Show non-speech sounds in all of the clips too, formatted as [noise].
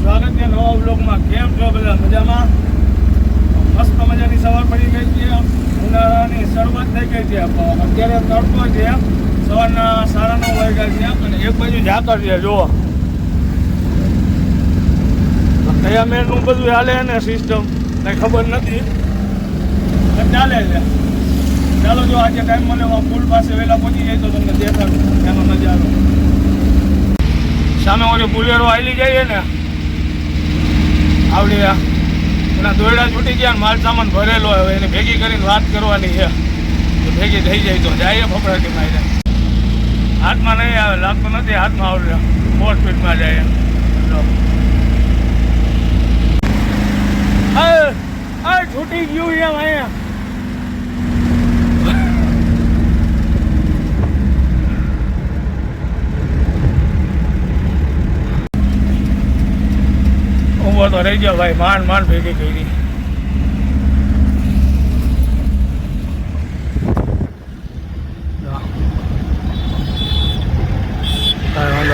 સ્વાગત છે નવા બ્લોગમાં કેમ છો બધા? મજામાં? મસ્ત મજાની સવાર પડી ગઈ છે. ઉનાળાની શરૂઆત થઈ ગઈ છે. અત્યારે તડકો છે. સવારના સાડા નવ વાગ્યા છે. અને એક બાજુ ઝાકર છે. જુઓ. કયા મેળનું બધું હાલે ને સિસ્ટમ કંઈ ખબર નથી. ચાલે છે. ચાલો, જો આજે ટાઈમ મળે પુલ પાસે વહેલા પહોંચી જાય તો તમને દેખાડું. એનો નજારો સામે ઓલી બુલેરો આવેલી જઈએ ને. આવડી એના દોયડા છૂટી ગયા માલ સામાન ભરેલો હવે એને ભેગી કરીને વાત કરવાની છે. તો ભેગી થઈ જાય તો જાય ફફડાટી મારે હાથમાં નહીં આવે, લાગતું નથી, હાથમાં આવડે. ફોર સ્પીડમાં જાય છૂટી ગયું એમ અહીંયા. તો રહી ગયો ભાઈ, માંડ માંડ ભેગી કરી.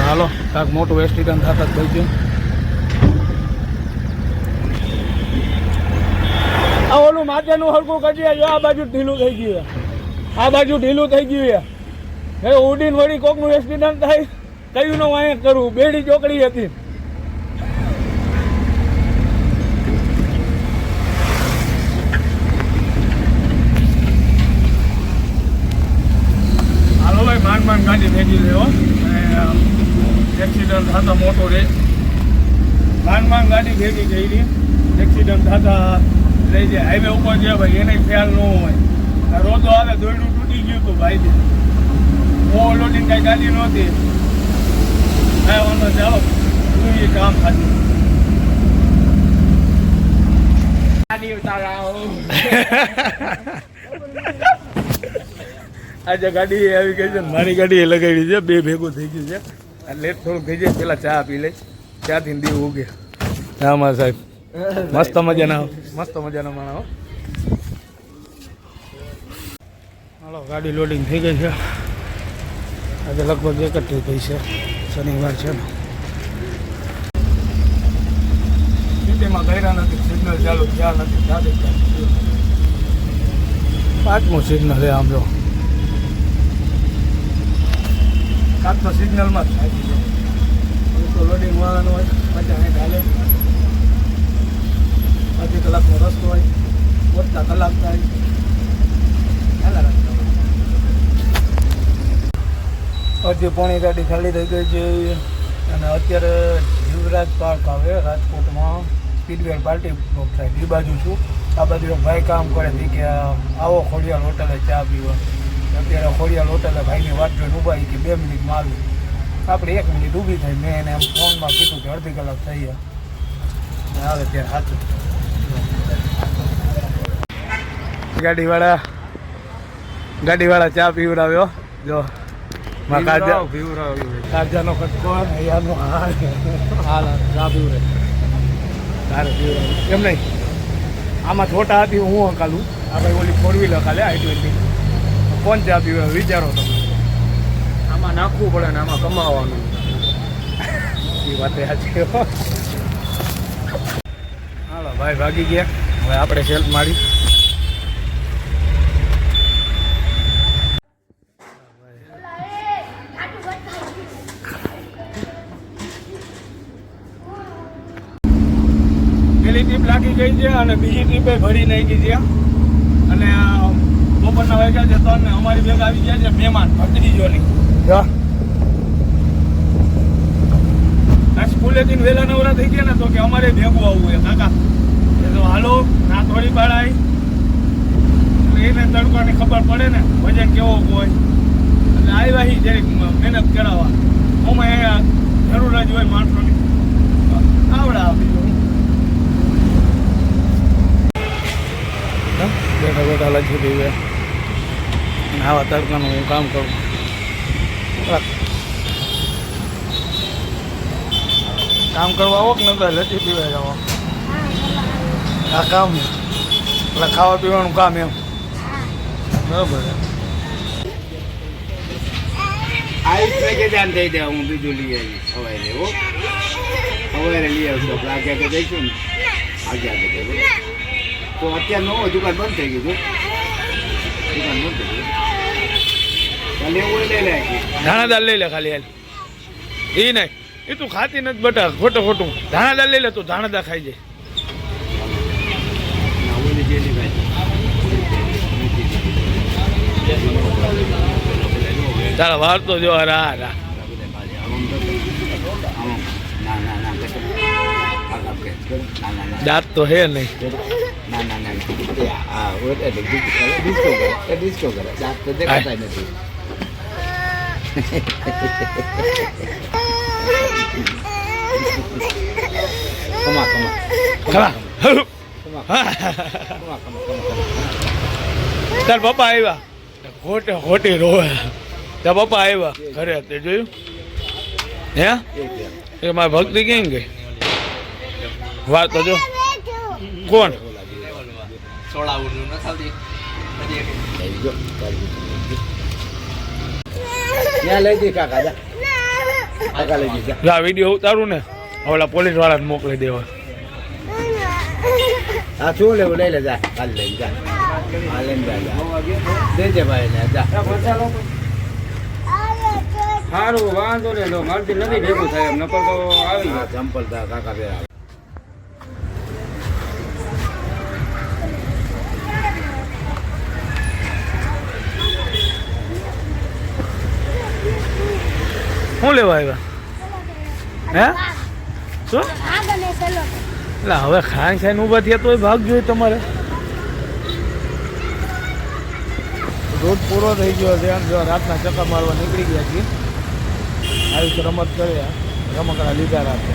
હાલો કાંક મોટું એક્સિડન્ટ થતા જ થઈ ગયું. આ ઓલું માથેનું હલકું કરી જો આ બાજુ ઢીલું થઈ ગયું આ બાજુ ઢીલું થઈ ગયું એ ઉડીને વળી કોકનું એક્સિડન્ટ થાય, કયું નું અહીંયા કરવું? બેડી ચોકડી હતી હાલો ભાઈ માંડ માંડ ગાડી ભેગી લેવો એક્સિડન્ટ થતા મોટો રે માંડ ગાડી ભેગી રહી એક્સિડન્ટ થતા લઈ જાય. હાઈવે ઉપર છે ભાઈ એને ખ્યાલ ન હોય. રોજો આવે દોરડું તૂટી ગયું હતું ભાઈ. ઓવરલોડિંગ કાંઈ ગાડી નહોતી. કાંઈ વાંધો નહીં, એ કામ થતું [laughs] આજે ગાડી આવી ગઈ છે મારી ગાડી એ લગાવી છે બે ભેગું થઈ ગયું છે. લેટ થોડુંક થઈ જાય પેલા ચા પી લઈ. ચાથી દીવ ઉગે. આમાં સાહેબ. મસ્ત મજાના મસ્ત મજાના માણા હાલો ગાડી લોડિંગ થઈ ગઈ છે. આજે લગભગ એકત્રીસ થઈ છે. શનિવાર છે ને. સિટીમાં કર્યા નથી સિગ્નલ ચાલુ થયા નથી ટ્રાફિક ચાલુ પાંચમું સિગ્નલ છે આમ જો કાં સિગ્નલમાં જ થાય છે. તો લોડિંગ વાળાનું હોય પચાસ નહીં હાલે અડધી કલાકનો રસ્તો હોય પહોંચતા કલાક થાય અડધી પોણી ગાડી ખાલી થઈ ગઈ છે અને અત્યારે યુવરાજ પાર્ક આવે રાજકોટમાં સ્પીડવેર પાર્ટી બ્લોક થાય એ બાજુ છું આ બાજુ ભાઈ કામ કરે છે કે આવો ખોડિયાલ હોટલે ચા પીવા અત્યારે ખોડિયાલ હોટલે ભાઈની વાત જોઈને ઊભા કે બે મિનિટમાં આવી આપણે એક મિનિટ ઊભી થઈ મેં એને એમ ફોનમાં કીધું કે અડધી કલાક થઈ ગયા આવે ત્યારે સાચું ગાડીવાળા ગાડીવાળા ચા પીવડાવ્યો. જો કાજા કાજાનો કટકો અહીંયાનો હાલ હાલ ચા પીવડે તારે પીવડાવ્યું એમ નહીં. આમાં છોટા હતી હું હકાલું. આ ભાઈ ઓલી ફોર વ્હીલર હકાલે આઈ ટ્વેન્ટી કોણ ચા પીવે વિચારો તમે. આમાં નાખવું પડે ને આમાં કમાવાનું. એ વાત સાચી ભાઈ ભાગી ગયા. હવે આપણે સેલ્ફ મારી. ટ્રીપ લાગી ગઈ છે અને બીજી ટ્રીપે ભરી નાખી છે. અને બપોરના વાગ્યા છે તો અને અમારી ભેગ આવી ગયા છે મહેમાન ભત્રીજોની. સ્કૂલેથી વહેલા નવરા થઈ ગયા ને તો કે અમારે ભેગું આવવું એ કાકા. તો હાલો ના થોડી બાળાઈ એને તડકાની ખબર પડે ને, વજન કેવો હોય. એટલે આવ્યા હી જરીક મહેનત કરાવવા. ઓમાં જરૂર જ હોય માણસોની. આવડા આવી બેઠા બેઠા લખી દઈએ આવા તડકાનું હું કામ કરું. કામ કરવા આવો કે નતા લટી પીવા જાવ? આ કામ એટલે ખાવા પીવાનું કામ એમ. બરાબર. આયુષ કે ધ્યાન દઈ દે હું બીજું લઈ આવી સવારે હો. સવારે લઈ લઈ આપણે આગે આગે જઈશું ને. આગે આગે જઈશું. તો અત્યારે નવો દુકાન બંધ થઈ ગયું છે. દુકાન બંધ થઈ ગયું હોય લઈ લે ધાણાદાર લઈ લે ખાલી હાલ. એ નહીં. એ તું ખાતી નથી બટા ખોટું ખોટું. ધાણાદાર લઈ લે તું ધાણાદાર ખાઈ જાય. તારા વાર તો જો રા રા દાંત તો હે નહીં. કમા કમા કમા તાર પપ્પા આવ્યા. ખોટે ખોટી રોવે. તાર પપ્પા આવ્યા ઘરે તે જોયું? હે? એ મારી ભક્તિ કેમ ગઈ? વાત તો જો. કોણ? ત્યાં લઈ દે કાકા જા. કાકા લઈ દે જા. વીડિયો ઉતારું ને. ઓલા પોલીસવાળા મોકલી દેવા. હા શું લેવું? લઈ લે જા. કાલ લઈ જા. લઈને જા જા. દેજે ભાઈ જા. સારું વાંધો ને તો મારથી નથી ભેગું થાય એમ નકર તો આવી હા ચંપલ કાકા બે શું લેવા આવ્યા? હે? શું? એટલે હવે ખાઈ ખાઈને ઊભા થયા તોય ભાગ જોઈએ તમારે. રોજ પૂરો થઈ ગયો છે આમ જો રાતના ચક્કર મારવા નીકળી ગયા છીએ. આવી રમત કરી રમકડા લીધા રાખે.